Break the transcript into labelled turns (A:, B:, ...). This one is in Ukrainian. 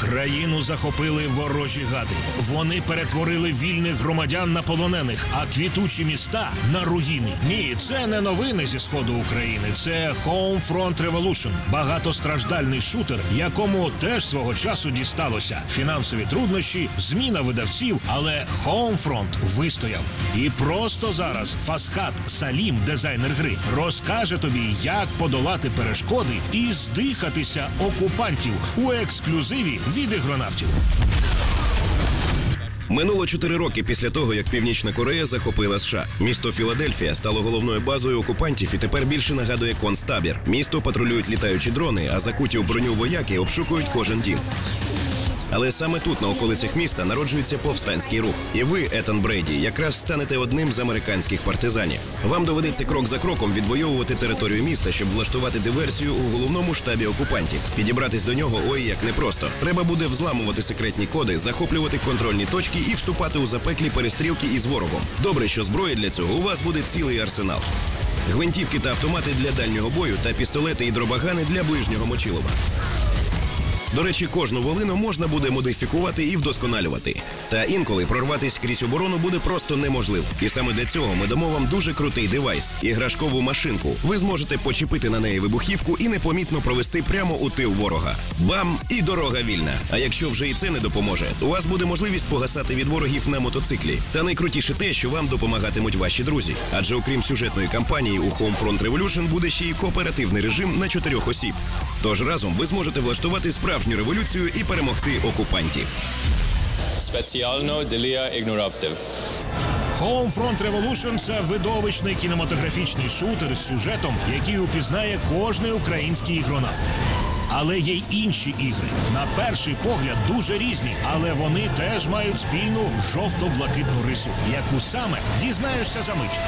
A: Країну захопили ворожі гади. Вони перетворили вільних громадян на полонених, а квітучі міста на руїни. Ні, це не новини зі сходу України. Це Homefront Revolution. багатостраждальний шутер, якому теж свого часу дісталося. Фінансові труднощі, зміна видавців, але Homefront вистояв. І просто зараз Фасхат Салім, дизайнер гри, розкаже тобі, як подолати перешкоди і здихатися окупантів у ексклюзиві від ігронавтів.
B: Минуло чотири роки після того, як Північна Корея захопила США. Місто Філадельфія стало головною базою окупантів і тепер більше нагадує концтабір. Місто патрулюють літаючі дрони, а закуті у броню вояки обшукують кожен дім. Але саме тут, на околицях міста, народжується повстанський рух. І ви, Етан Брейді, якраз станете одним з американських партизанів. Вам доведеться крок за кроком відвоювати територію міста, щоб влаштувати диверсію у головному штабі окупантів. Підібратись до нього ой як непросто. Треба буде взламувати секретні коди, захоплювати контрольні точки і вступати у запеклі перестрілки із ворогом. Добре, що зброї для цього у вас буде цілий арсенал. Гвинтівки та автомати для дальнього бою та пістолети і дробагани для ближнього мочилова. До речі, кожну волину можна буде модифікувати і вдосконалювати. Та інколи прорватися крізь оборону буде просто неможливо. І саме для цього ми дамо вам дуже крутий девайс іграшкову машинку. Ви зможете почепити на неї вибухівку і непомітно провести прямо у тил ворога. Бам! І дорога вільна. А якщо вже і це не допоможе, у вас буде можливість погасати від ворогів на мотоциклі. Та найкрутіше те, що вам допомагатимуть ваші друзі. Адже окрім сюжетної кампанії у Homefront Revolution буде ще й кооперативний режим на чотирьох осіб. Тож разом ви зможете влаштувати справжню революцію і перемогти окупантів.
C: Спеціально для ігноравтів.
A: Homefront Revolution – це видовищний кінематографічний шутер з сюжетом, який упізнає кожний український ігронавт. Але є й інші ігри. На перший погляд дуже різні, але вони теж мають спільну жовто-блакитну рису, яку саме дізнаєшся за мить.